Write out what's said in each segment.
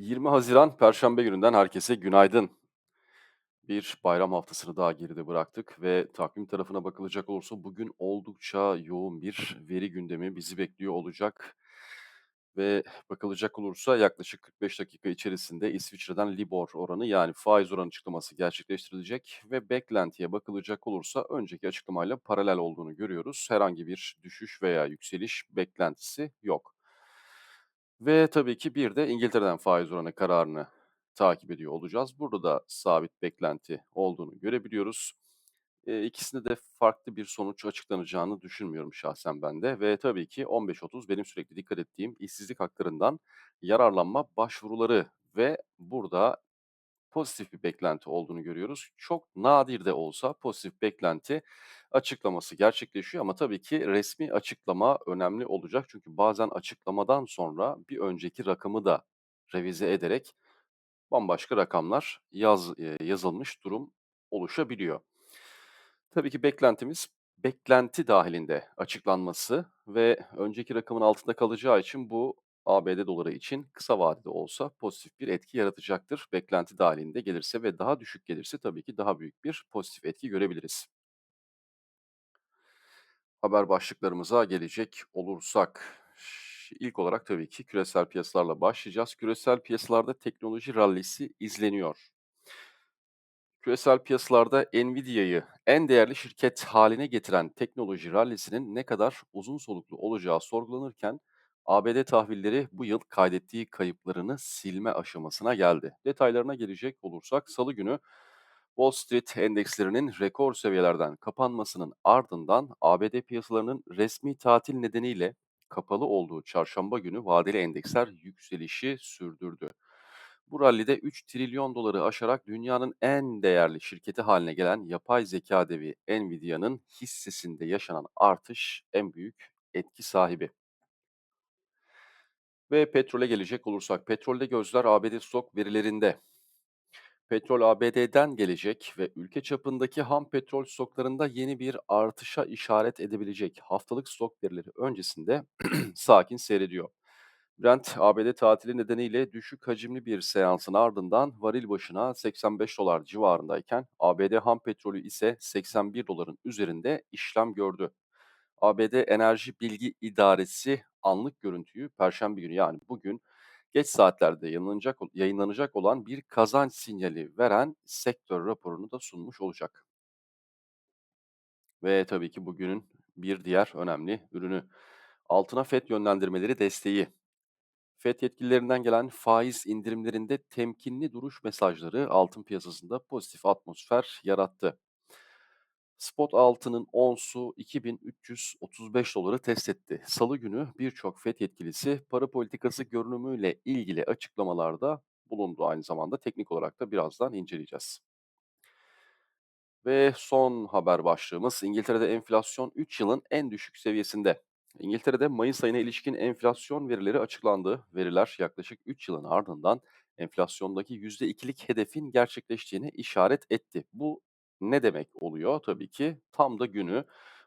Haziran Perşembe gününden herkese günaydın. Bir bayram haftasını daha geride bıraktık ve takvim tarafına bakılacak olursa bugün oldukça yoğun bir veri gündemi bizi bekliyor olacak. Ve bakılacak olursa yaklaşık 45 dakika içerisinde İsviçre'den Libor oranı yani faiz oranı açıklaması gerçekleştirilecek ve beklentiye bakılacak olursa önceki açıklamayla paralel olduğunu görüyoruz. Herhangi bir düşüş veya yükseliş beklentisi yok. Ve tabii ki bir de İngiltere'den faiz oranı kararını takip ediyor olacağız. Burada da sabit beklenti olduğunu görebiliyoruz. Eee, ikisinde de farklı bir sonuç açıklanacağını düşünmüyorum şahsen ben de ve tabii ki 15.30 benim sürekli dikkat ettiğim işsizlik haklarından yararlanma başvuruları ve burada pozitif bir beklenti olduğunu görüyoruz. Çok nadir de olsa pozitif beklenti açıklaması gerçekleşiyor ama tabii ki resmi açıklama önemli olacak. Çünkü bazen açıklamadan sonra bir önceki rakamı da revize ederek bambaşka rakamlar yaz eee, yazılmış durum oluşabiliyor. Tabii ki beklentimiz beklenti dahilinde açıklanması ve önceki rakamın altında kalacağı için bu ABD doları için kısa vadede olsa pozitif bir etki yaratacaktır. Beklenti dahilinde gelirse ve daha düşük gelirse tabii ki daha büyük bir pozitif etki görebiliriz. Haber başlıklarımıza gelecek olursak, ilk olarak tabii ki küresel piyasalarla başlayacağız. Küresel piyasalarda teknoloji rallisi izleniyor. Küresel piyasalarda Nvidia'yı en değerli şirket haline getiren teknoloji rallisinin ne kadar uzun soluklu olacağı sorgulanırken ABD tahvilleri bu yıl kaydettiği kayıplarını silme aşamasına geldi. Detaylarına gelecek olursak Salı günü Wall Street endekslerinin rekor seviyelerden kapanmasının ardından ABD piyasalarının resmi tatil nedeniyle kapalı olduğu çarşamba günü vadeli endeksler yükselişi sürdürdü. Bu rallide 3 trilyon doları aşarak dünyanın en değerli şirketi haline gelen yapay zeka devi Nvidia'nın hissesinde yaşanan artış en büyük etki sahibi. Ve petrole gelecek olursak, petrolde gözler ABD stok verilerinde. Petrol ABD'den gelecek ve ülke çapındaki ham petrol stoklarında yeni bir artışa işaret edebilecek haftalık stok verileri öncesinde sakin seyrediyor. Brent, ABD tatili nedeniyle düşük hacimli bir seansın ardından varil başına 85 dolar civarındayken ABD ham petrolü ise 81 doların üzerinde işlem gördü. ABD Enerji Bilgi İdaresi anlık görüntüyü Perşembe günü yani bugün geç saatlerde yayınlanacak, yayınlanacak olan bir kazanç sinyali veren sektör raporunu da sunmuş olacak. Ve tabii ki bugünün bir diğer önemli ürünü altına FED yönlendirmeleri desteği. FED yetkililerinden gelen faiz indirimlerinde temkinli duruş mesajları altın piyasasında pozitif atmosfer yarattı. Spot altının onsu 2335 doları test etti. Salı günü birçok FED yetkilisi para politikası görünümüyle ilgili açıklamalarda bulundu. Aynı zamanda teknik olarak da birazdan inceleyeceğiz. Ve son haber başlığımız İngiltere'de enflasyon 3 yılın en düşük seviyesinde. İngiltere'de Mayıs ayına ilişkin enflasyon verileri açıklandı. Veriler yaklaşık 3 yılın ardından enflasyondaki %2'lik hedefin gerçekleştiğine işaret etti. Bu ne demek oluyor? Tabii ki tam da günü.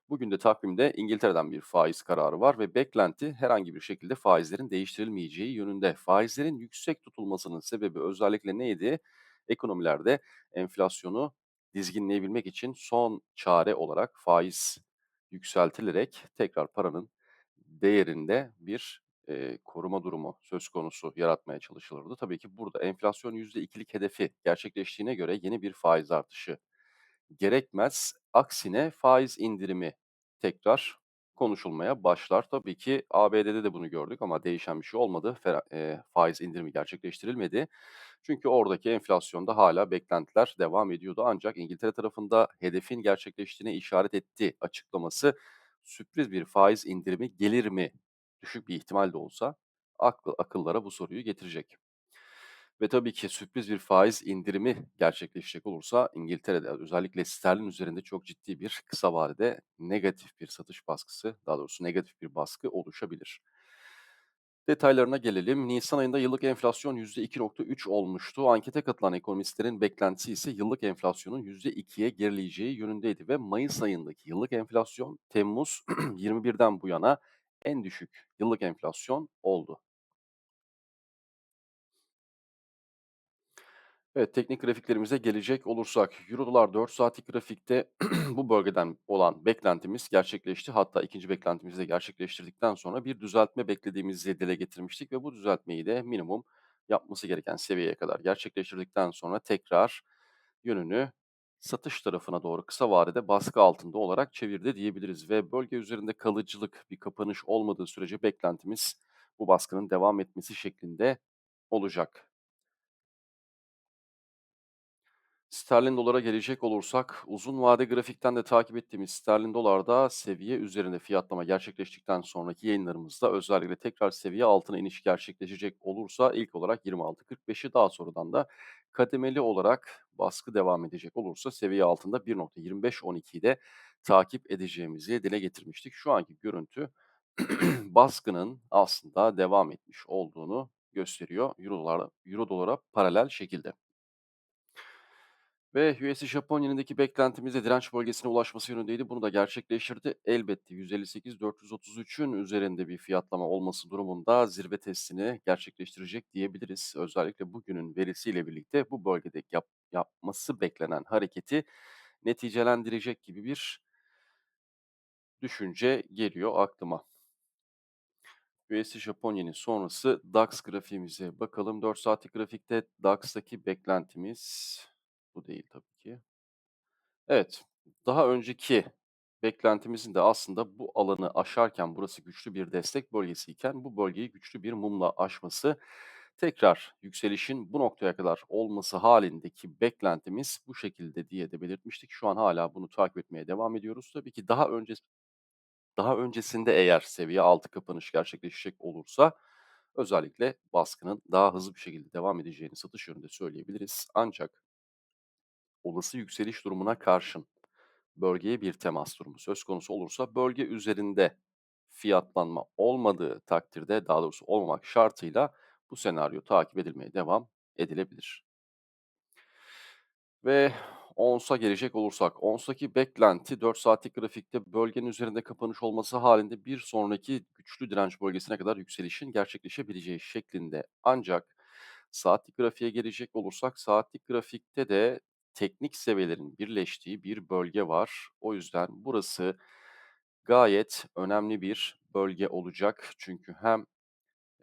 Bugün de takvimde İngiltere'den bir faiz kararı var ve beklenti herhangi bir şekilde faizlerin değiştirilmeyeceği yönünde. Faizlerin yüksek tutulmasının sebebi özellikle neydi? Ekonomilerde enflasyonu dizginleyebilmek için son çare olarak faiz yükseltilerek tekrar paranın değerinde bir, eee, koruma durumu söz konusu yaratmaya çalışılırdı. Tabii ki burada enflasyon %2'lik hedefi gerçekleştiğine göre yeni bir faiz artışı gerekmez. Aksine faiz indirimi tekrar konuşulmaya başlar. Tabii ki ABD'de de bunu gördük ama değişen bir şey olmadı. Eee, faiz indirimi gerçekleştirilmedi. Çünkü oradaki enflasyonda hala beklentiler devam ediyordu. Ancak İngiltere tarafında hedefin gerçekleştiğine işaret etti açıklaması sürpriz bir faiz indirimi gelir mi? Düşük bir ihtimal de olsa akıllara bu soruyu getirecek. Ve tabii ki sürpriz bir faiz indirimi gerçekleşecek olursa İngiltere'de özellikle sterlin üzerinde çok ciddi bir kısa vadede negatif bir satış baskısı, daha doğrusu negatif bir baskı oluşabilir. Detaylarına gelelim. Nisan ayında yıllık enflasyon %2.3 olmuştu. Ankete katılan ekonomistlerin beklentisi ise yıllık enflasyonun %2'ye gerileyeceği yönündeydi ve Mayıs ayındaki yıllık enflasyon Temmuz 21'den bu yana en düşük yıllık enflasyon oldu. Evet, teknik grafiklerimize gelecek olursak, Euro dolar 4 saatlik grafikte bu bölgeden olan beklentimiz gerçekleşti. Hatta ikinci beklentimizi de gerçekleştirdikten sonra bir düzeltme beklediğimizi dile getirmiştik ve bu düzeltmeyi de minimum yapması gereken seviyeye kadar gerçekleştirdikten sonra tekrar yönünü satış tarafına doğru kısa vadede baskı altında olarak çevirdi diyebiliriz ve bölge üzerinde kalıcılık bir kapanış olmadığı sürece beklentimiz bu baskının devam etmesi şeklinde olacak. Sterlin dolara gelecek olursak, uzun vade grafikten de takip ettiğimiz sterlin dolarda seviye üzerinde fiyatlama gerçekleştikten sonraki yayınlarımızda özellikle tekrar seviye altına iniş gerçekleşecek olursa ilk olarak 26.45'i daha sonradan da kademeli olarak baskı devam edecek olursa seviye altında 1.2512'yi de takip edeceğimizi dile getirmiştik. Şu anki görüntü baskının aslında devam etmiş olduğunu gösteriyor Euro dolara, Euro dolara paralel şekilde. Ve USD Japon yenindeki beklentimiz de direnç bölgesine ulaşması yönündeydi. Bunu da gerçekleştirdi. Elbette 158-433'ün üzerinde bir fiyatlama olması durumunda zirve testini gerçekleştirecek diyebiliriz. Özellikle bugünün verisiyle birlikte bu bölgede yap, yapması beklenen hareketi neticelendirecek gibi bir düşünce geliyor aklıma. USD Japon yeni sonrası DAX grafiğimize bakalım. 4 saatlik grafikte DAX'taki beklentimiz bu değil tabii ki. Evet, daha önceki beklentimizin de aslında bu alanı aşarken burası güçlü bir destek bölgesiyken bu bölgeyi güçlü bir mumla aşması, tekrar yükselişin bu noktaya kadar olması halindeki beklentimiz bu şekilde diye de belirtmiştik. Şu an hala bunu takip etmeye devam ediyoruz. Tabii ki daha önce daha öncesinde eğer seviye altı kapanış gerçekleşecek olursa özellikle baskının daha hızlı bir şekilde devam edeceğini satış yönünde söyleyebiliriz. Ancak olası yükseliş durumuna karşın bölgeye bir temas durumu söz konusu olursa bölge üzerinde fiyatlanma olmadığı takdirde, daha doğrusu olmamak şartıyla bu senaryo takip edilmeye devam edilebilir. Ve ONS'a gelecek olursak, ONS'taki beklenti 4 saatlik grafikte bölgenin üzerinde kapanış olması halinde bir sonraki güçlü direnç bölgesine kadar yükselişin gerçekleşebileceği şeklinde. Ancak saatlik grafiğe gelecek olursak, saatlik grafikte de teknik seviyelerin birleştiği bir bölge var. O yüzden burası gayet önemli bir bölge olacak. Çünkü hem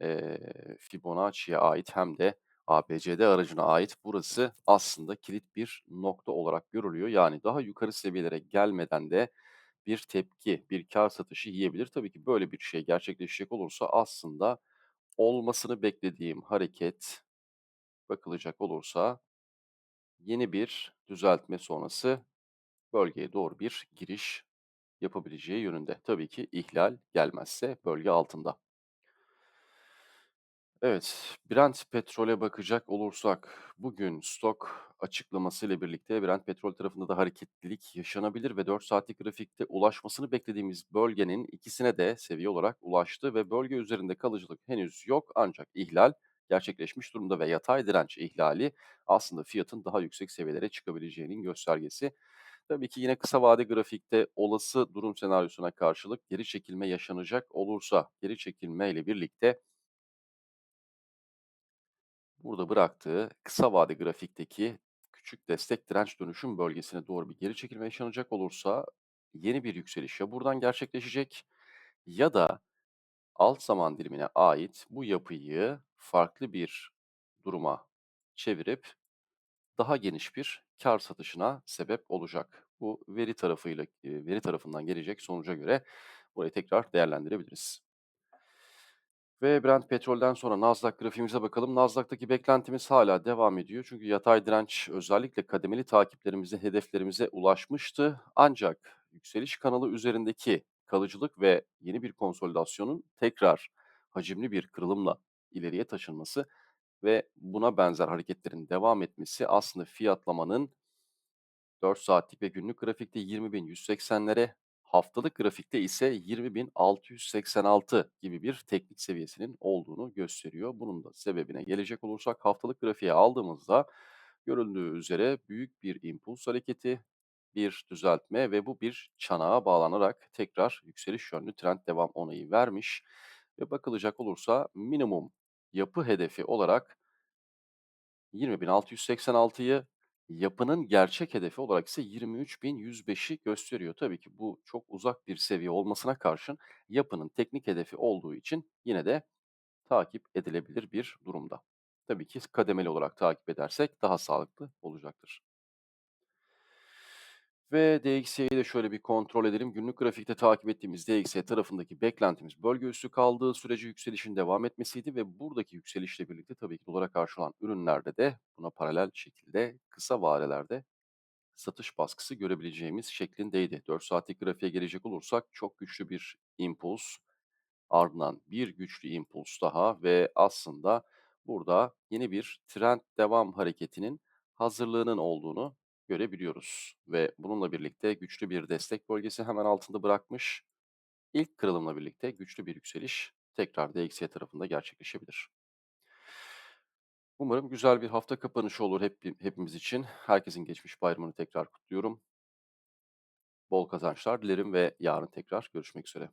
Eee, Fibonacci'ye ait hem de ABCD aracına ait burası aslında kilit bir nokta olarak görülüyor. Yani daha yukarı seviyelere gelmeden de bir tepki, bir kar satışı yiyebilir. Tabii ki böyle bir şey gerçekleşecek olursa aslında olmasını beklediğim hareket bakılacak olursa yeni bir düzeltme sonrası bölgeye doğru bir giriş yapabileceği yönünde. Tabii ki ihlal gelmezse bölge altında. Evet, Brent petrole bakacak olursak, bugün stok açıklamasıyla birlikte Brent petrol tarafında da hareketlilik yaşanabilir ve 4 saatlik grafikte ulaşmasını beklediğimiz bölgenin ikisine de seviye olarak ulaştı ve bölge üzerinde kalıcılık henüz yok ancak ihlal gerçekleşmiş durumda ve yatay direnç ihlali aslında fiyatın daha yüksek seviyelere çıkabileceğinin göstergesi. Tabii ki yine kısa vade grafikte olası durum senaryosuna karşılık geri çekilme yaşanacak olursa geri çekilme ile birlikte Burada bıraktığı kısa vade grafikteki küçük destek direnç dönüşüm bölgesine doğru bir geri çekilme yaşanacak olursa yeni bir yükseliş ya buradan gerçekleşecek ya da alt zaman dilimine ait bu yapıyı farklı bir duruma çevirip daha geniş bir kar satışına sebep olacak. Bu veri tarafıyla veri tarafından gelecek sonuca göre burayı tekrar değerlendirebiliriz. Ve Brent petrolden sonra Nasdaq grafiğimize bakalım. Nasdaq'taki beklentimiz hala devam ediyor. Çünkü yatay direnç özellikle kademeli takiplerimize, hedeflerimize ulaşmıştı. Ancak yükseliş kanalı üzerindeki kalıcılık ve yeni bir konsolidasyonun tekrar hacimli bir kırılımla ileriye taşınması ve buna benzer hareketlerin devam etmesi aslında fiyatlamanın 4 saatlik ve günlük grafikte 20.180'lere, haftalık grafikte ise 20.686 gibi bir teknik seviyesinin olduğunu gösteriyor. Bunun da sebebine gelecek olursak haftalık grafiğe aldığımızda görüldüğü üzere büyük bir impuls hareketi, bir düzeltme ve bu bir çanağa bağlanarak tekrar yükseliş yönlü trend devam onayı vermiş ve bakılacak olursa minimum yapı hedefi olarak 20.686'yı yapının gerçek hedefi olarak ise 23.105'i gösteriyor. Tabii ki bu çok uzak bir seviye olmasına karşın yapının teknik hedefi olduğu için yine de takip edilebilir bir durumda. Tabii ki kademeli olarak takip edersek daha sağlıklı olacaktır. Ve DXY'yi de şöyle bir kontrol edelim. Günlük grafikte takip ettiğimiz DXY tarafındaki beklentimiz bölge üstü kaldığı sürece yükselişin devam etmesiydi ve buradaki yükselişle birlikte tabii ki dolara karşı olan ürünlerde de buna paralel şekilde kısa vadelerde satış baskısı görebileceğimiz şeklindeydi. 4 saatlik grafiğe gelecek olursak çok güçlü bir impuls, ardından bir güçlü impuls daha ve aslında burada yeni bir trend devam hareketinin hazırlığının olduğunu görebiliyoruz. Ve bununla birlikte güçlü bir destek bölgesi hemen altında bırakmış. İlk kırılımla birlikte güçlü bir yükseliş tekrar DXY tarafında gerçekleşebilir. Umarım güzel bir hafta kapanışı olur hep, hepimiz için. Herkesin geçmiş bayramını tekrar kutluyorum. Bol kazançlar dilerim ve yarın tekrar görüşmek üzere.